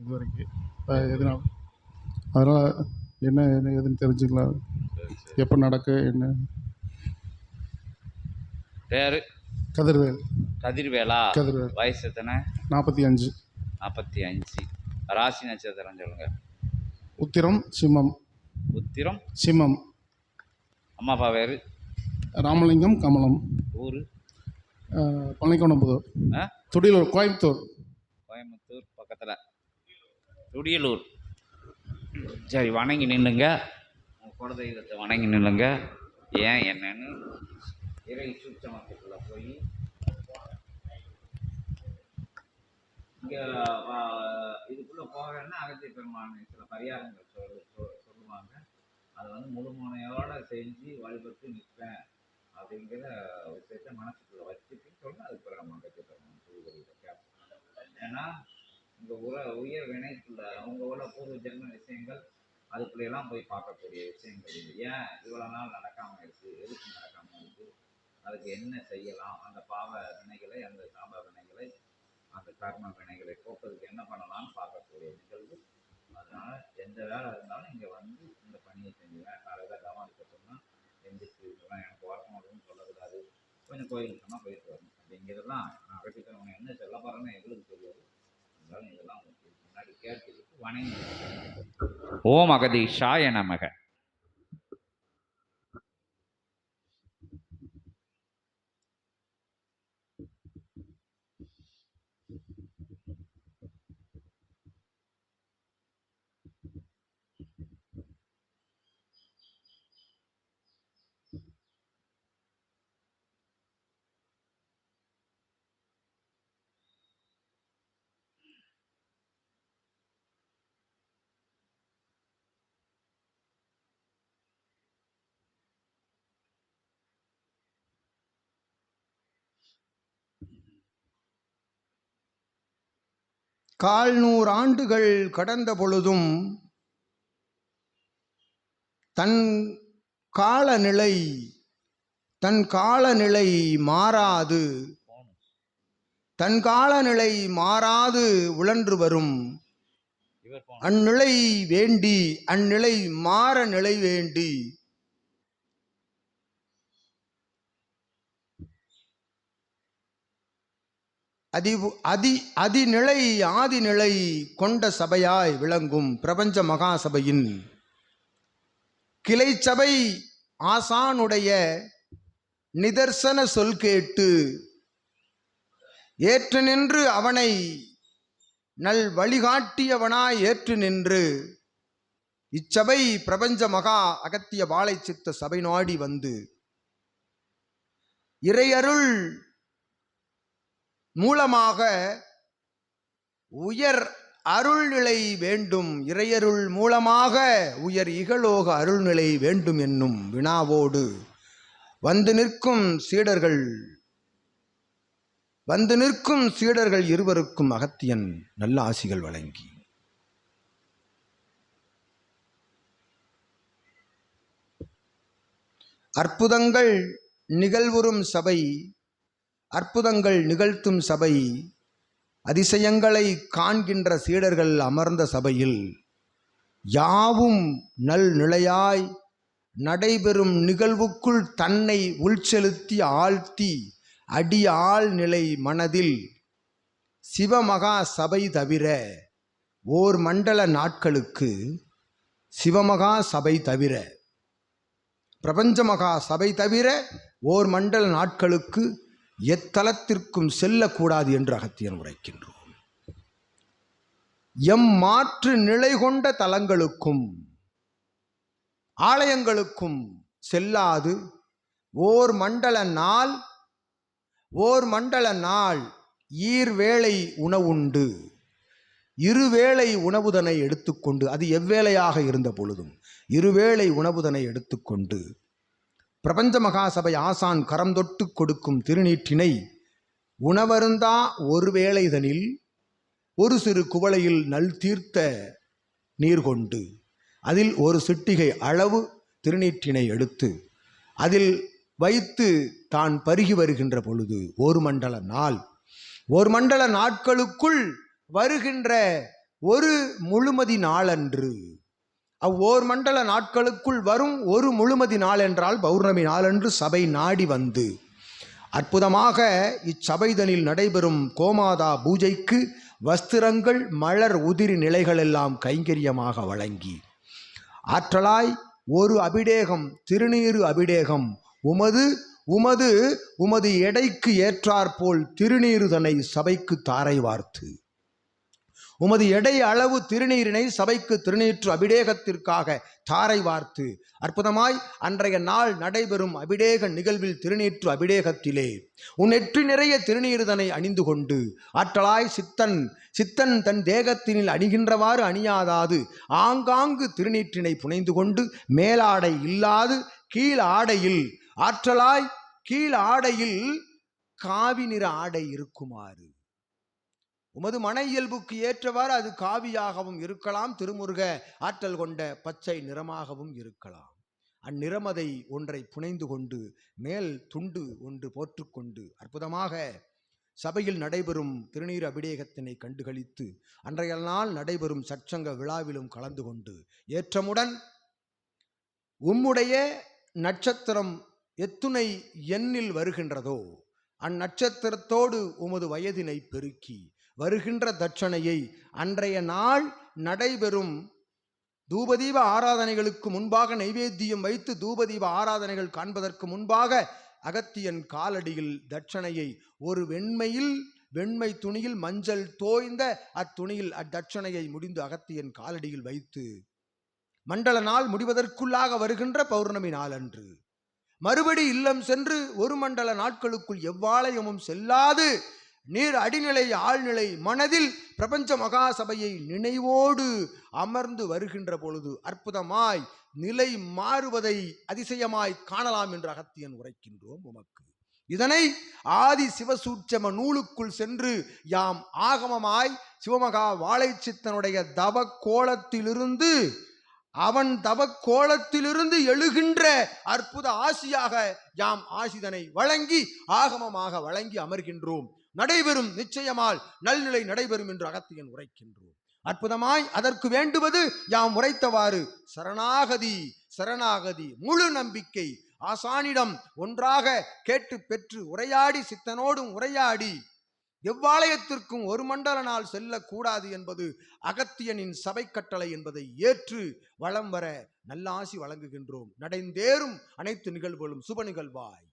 இது வரைக்கும். இப்போ எதனால் அதனால் என்ன என்ன ஏதுன்னு தெரிஞ்சுக்கலாம். எப்போ நடக்க என்ன? பேர்? கதிர்வேல். கதிர்வேலா? கதிர்வேல். வயசு எத்தனை? நாற்பத்தி அஞ்சு. நாற்பத்தி அஞ்சு. ராசி நட்சத்திரம் சொல்லுங்க. உத்திரம் சிம்மம். உத்திரம்? சிம்மம். அம்மா அப்பா பேர்? ராமலிங்கம் கமலம். ஊர்? பழனிக்கோணம்புதூர் ஆ? துடியலூர் கோயம்புத்தூர். கோயம்புத்தூர் பக்கத்தில். துடியலூர். சரி வணங்கி நில்லுங்க. உங்கள் குலதெய்வத்தை வணங்கி நில்லுங்க. ஏன் என்னன்னு இறை சூட்சமத்துக்குள்ளே போய் இங்கே இதுக்குள்ளே போகிறேன்னா அகத்திய பெருமான் சில பரிகாரங்கள் சொல் சொல்லுவாங்க. அதை வந்து முழுமுனையோடு செஞ்சு வழிபட்டு நிற்பேன் அப்படிங்கிற விஷயத்த மனசுக்குள்ளே வச்சுட்டு சொல்லி அதுக்கு பிறகு நம்ம அகத்திய பெருமான் கேட்போம் ஏன்னா இந்த உர உயர் வினைக்குள்ள அவங்க உள்ள பூர்வ ஜென்ம விஷயங்கள் அதுக்குள்ளெல்லாம் போய் பார்க்கக்கூடிய விஷயங்கள் இது. ஏன் இவ்வளோ நாள் நடக்காமல் இருக்குது எதுக்கு நடக்காமல் இருக்குது அதுக்கு என்ன செய்யலாம்? அந்த பாவ வினைகளை அந்த சாப வினைகளை அந்த கர்ம வினைகளை போக்குறதுக்கு என்ன பண்ணலாம்னு பார்க்கக்கூடிய வணங்கி. ஓம் அகதீஷாய நமக. கால் நூறாண்டுகள் கடந்த பொழுதும் தன் காலநிலை தன் காலநிலை மாறாது. தன் காலநிலை மாறாது உழன்று வரும். அந்நிலை வேண்டி அந்நிலை மாற நிலை வேண்டி அதி அதி அதிநிலை ஆதிநிலை கொண்ட சபையாய் விளங்கும் பிரபஞ்ச மகாசபையின் கிளை சபை ஆசானுடைய நிதர்சன சொல் கேட்டு ஏற்று நின்று அவனை நல் வழிகாட்டியவனாய் ஏற்று நின்று இச்சபை பிரபஞ்ச மகா அகத்திய வாழை சித்த சபை நாடி வந்து இறையருள் மூலமாக உயர் அருள்நிலை வேண்டும். இறையருள் மூலமாக உயர் இகலோக அருள்நிலை வேண்டும் என்னும் வினாவோடு வந்து நிற்கும் சீடர்கள் வந்து நிற்கும் சீடர்கள் இருவருக்கும் அகத்தியன் நல்ல ஆசிகள் வழங்கி. அற்புதங்கள் நிகழ்வுறும் சபை அற்புதங்கள் நிகழ்த்தும் சபை அதிசயங்களை காண்கின்ற சீடர்கள் அமர்ந்த சபையில் யாவும் நல் நிலையாய் நடைபெறும் நிகழ்வுக்குள் தன்னை உள்செலுத்தி ஆழ்த்தி அடி ஆழ்நிலை மனதில் சிவமகா சபை தவிர ஓர் மண்டல நாட்களுக்கு சிவமகா சபை தவிர பிரபஞ்ச மகா சபை தவிர ஓர் மண்டல நாட்களுக்கு எத்தலத்திற்கும் செல்லக்கூடாது என்று அகத்தியன் உரைக்கின்றோம். எம் மாற்று நிலை கொண்ட தலங்களுக்கும் ஆலயங்களுக்கும் செல்லாது. ஓர் மண்டல நாள் ஓர் மண்டல நாள் ஈர்வேளை உணவுண்டு. இருவேளை உணவுதனை எடுத்துக்கொண்டு அது எவ்வேளையாக இருந்த பொழுதும் இருவேளை உணவுதனை எடுத்துக்கொண்டு பிரபஞ்ச மகாசபை ஆசான் கரம் தொட்டு கொடுக்கும் திருநீற்றினை உணவருந்தா ஒருவேளைதனில் ஒரு சிறு குவளையில் நல் தீர்த்த நீர் கொண்டு அதில் ஒரு சிட்டிகை அளவு திருநீற்றினை எடுத்து அதில் வைத்து தான் பருகி வருகின்ற பொழுது ஒரு மண்டல நாள். ஒரு மண்டல நாட்களுக்குள் வருகின்ற ஒரு முழுமதி நாளன்று. அவ்வோர் மண்டல நாட்களுக்குள் வரும் ஒரு முழுமதி நாள் என்றால் பௌர்ணமி நாளன்று சபை நாடி வந்து. அற்புதமாக இச்சபைதனில் நடைபெறும் கோமாதா பூஜைக்கு வஸ்திரங்கள் மலர் உதிரி நிலைகளெல்லாம் கைங்கரியமாக வழங்கி. ஆற்றலாய் ஒரு அபிடேகம் திருநீரு அபிடேகம் உமது உமது உமது எடைக்கு ஏற்றாற்போல் திருநீருதனை சபைக்கு தாரை வார்த்து. உமது எடை அளவு திருநீரினை சபைக்கு திருநீற்று அபிடேகத்திற்காக தாரை வார்த்து அற்புதமாய் அன்றைய நாள் நடைபெறும் அபிடேக நிகழ்வில் திருநீற்று அபிடேகத்திலே. உன் நெற்றி நிறைய திருநீர்தனை அணிந்து கொண்டு ஆற்றலாய் சித்தன் சித்தன் தன் தேகத்தினில் அணிகின்றவாறு அணியாதாது ஆங்காங்கு திருநீற்றினை புனைந்து கொண்டு மேலாடை இல்லாது கீழ் ஆடையில் ஆற்றலாய் கீழ் ஆடையில் காவி நிற ஆடை இருக்குமாறு. உமது மன இயல்புக்கு ஏற்றவாறு அது காவியாகவும் இருக்கலாம். திருமுருக ஆற்றல் கொண்ட பச்சை நிறமாகவும் இருக்கலாம். அந்நிறமதை ஒன்றை புனைந்து கொண்டு மேல் துண்டு ஒன்று போற்றுக்கொண்டு அற்புதமாக சபையில் நடைபெறும் திருநீர் அபிடேகத்தினை கண்டுகளித்து அன்றைய நாள் நடைபெறும் சற்சங்க விழாவிலும் கலந்து கொண்டு ஏற்றமுடன் உம்முடைய நட்சத்திரம் எத்துணை எண்ணில் வருகின்றதோ அந்நட்சத்திரத்தோடு உமது வயதினை பெருக்கி வருகின்ற தட்சணையை அன்றைய நாள் நடைபெறும். தூபதீப ஆராதனைகளுக்கு முன்பாக நைவேத்தியம் வைத்து தூபதீப ஆராதனைகள் காண்பதற்கு முன்பாக அகத்தியன் காலடியில் தட்சணையை ஒரு வெண்மையில் வெண்மை துணியில் மஞ்சள் தோய்ந்த அத்துணியில் அத்தட்சணையை முடிந்து அகத்தியன் காலடியில் வைத்து மண்டல நாள் முடிவதற்குள்ளாக வருகின்ற பௌர்ணமி நாளன்று. மறுபடி இல்லம் சென்று ஒரு மண்டல நாட்களுக்குள் எவ்வாலயமும் செல்லாது. நீர் அடிநிலை ஆழ்நிலை மனதில் பிரபஞ்ச மகாசபையை நினைவோடு அமர்ந்து வருகின்ற பொழுது அற்புதமாய் நிலை மாறுவதை அதிசயமாய் காணலாம் என்று அகத்தியன் உரைக்கின்றோம் உமக்கு. இதனை ஆதி சிவசூட்சம நூலுக்குள் சென்று யாம் ஆகமமாய் சிவமகா வாழைச்சித்தனுடைய தவ கோலத்திலிருந்து அவன் தவ கோலத்திலிருந்து எழுகின்ற அற்புத ஆசியாக யாம் ஆசிதனை வழங்கி ஆகமமாக வழங்கி அமர்கின்றோம். நடைபெறும் நிச்சயமால் நல்நிலை நடைபெறும் என்று அகத்தியன் உரைக்கின்றோம் அற்புதமாய் அதற்கு வேண்டுவது யாம் உரைத்தவாறு சரணாகதி சரணாகதி முழு நம்பிக்கை. ஆசானிடம் ஒன்றாக கேட்டு பெற்று உரையாடி சித்தனோடும் உரையாடி எவ்வாலயத்திற்கும் ஒரு மண்டல நாள் செல்லக்கூடாது என்பது அகத்தியனின் சபை கட்டளை என்பதை ஏற்று வளம் வர நல்லாசி வழங்குகின்றோம். நடைந்தேறும் அனைத்து நிகழ்வுகளும். சுப நிகழ்வாய்.